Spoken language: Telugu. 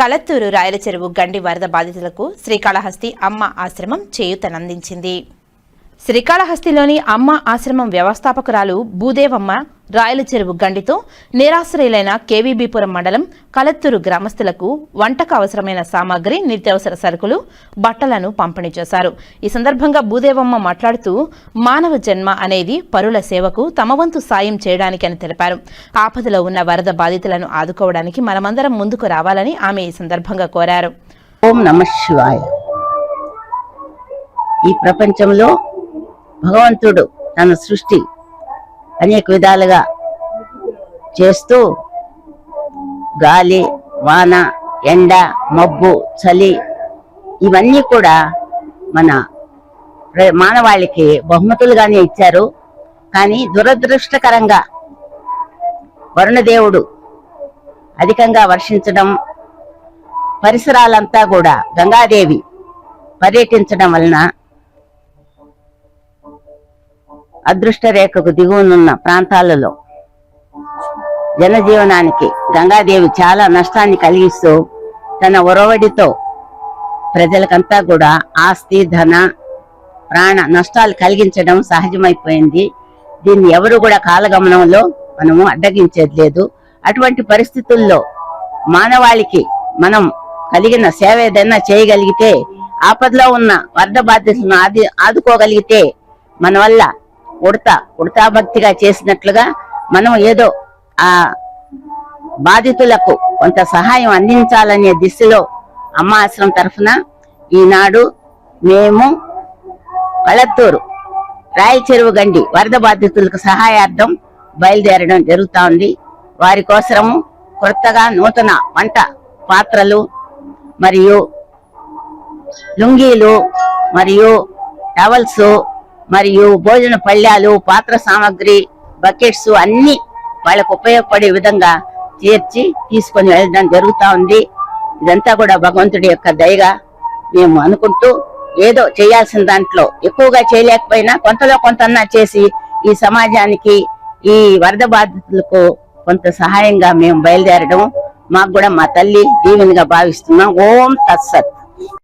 కలత్తూరు రాయల చెరువు గండి వరద బాధితులకు శ్రీకాళహస్తి అమ్మ ఆశ్రమం చేయూతనందించింది. శ్రీకాళహస్తిలోని అమ్మ ఆశ్రమం వ్యవస్థాపకురాలు భూదేవమ్మ రాయల చెరువు గండితో నిరాశ్రయులైన కేవీబీపురం మండలం కలత్తూరు గ్రామస్తులకు వంటకు అవసరమైన సామాగ్రి నిత్యావసర సరుకులు బట్టలను పంపిణీ చేశారు. ఈ సందర్భంగా భూదేవమ్మ మాట్లాడుతూ మానవ జన్మ అనేది పరుల సేవకు తమ వంతు సాయం చేయడానికి అని తెలిపారు. ఆపదలో ఉన్న వరద బాధితులను ఆదుకోవడానికి మనమందరం ముందుకు రావాలని ఆమె ఈ సందర్భంగా కోరారు. ఓం నమ శివాయ. ఈ ప్రపంచంలో భగవంతుడు తన సృష్టి అనేక విధాలుగా చేస్తూ గాలి వాన ఎండ మబ్బు చలి ఇవన్నీ కూడా మన ప్ర- మానవాళికి బహుమతులుగానే ఇచ్చారు. కానీ దురదృష్టకరంగా వరుణదేవుడు అధికంగా వర్షించడం పరిసరాలంతా కూడా గంగాదేవి పర్యటించడం వలన అదృష్ట రేఖకు దిగువనున్న ప్రాంతాలలో జనజీవనానికి గంగాదేవి చాలా నష్టాన్ని కలిగిస్తూ తన ఒరవడితో ప్రజలకంతా కూడా ఆస్తి ధన ప్రాణ నష్టాలు కలిగించడం సహజమైపోయింది. దీన్ని ఎవరు కూడా కాలగమనంలో మనము అడ్డగించేది లేదు. అటువంటి పరిస్థితుల్లో మానవాళికి మనం కలిగిన సేవ ఏదైనా చేయగలిగితే ఆపదలో ఉన్న వరద బాధ్యతను ఆది ఆదుకోగలిగితే మన వల్ల ఉడత ఉడతా ఉడతాభక్తిగా చేసినట్లుగా మనం ఏదో ఆ బాధితులకు కొంత సహాయం అందించాలనే దిశలో అమ్మ ఆశ్రమం తరఫున ఈనాడు మేము కళత్తూరు రాయచెరువు గండి వరద బాధితులకు సహాయార్థం బయలుదేరడం జరుగుతూ ఉంది. వారి కోసము కొత్తగా నూతన వంట పాత్రలు మరియు లుంగీలు మరియు టవల్స్ మరియు భోజన పళ్ళ్యాలు పాత్ర సామాగ్రి బకెట్స్ అన్ని వాళ్ళకు ఉపయోగపడే విధంగా తీర్చి తీసుకొని వెళ్ళడం జరుగుతూ ఉంది. ఇదంతా కూడా భగవంతుడి యొక్క దయగా మేము అనుకుంటూ ఏదో చేయాల్సిన దాంట్లో ఎక్కువగా చేయలేకపోయినా కొంతలో కొంతన్నా చేసి ఈ సమాజానికి ఈ వరద బాధితులకు కొంత సహాయంగా మేము బయలుదేరడం మాకు కూడా మా తల్లి దీవెనిగా భావిస్తున్నాం. ఓం తత్సత్.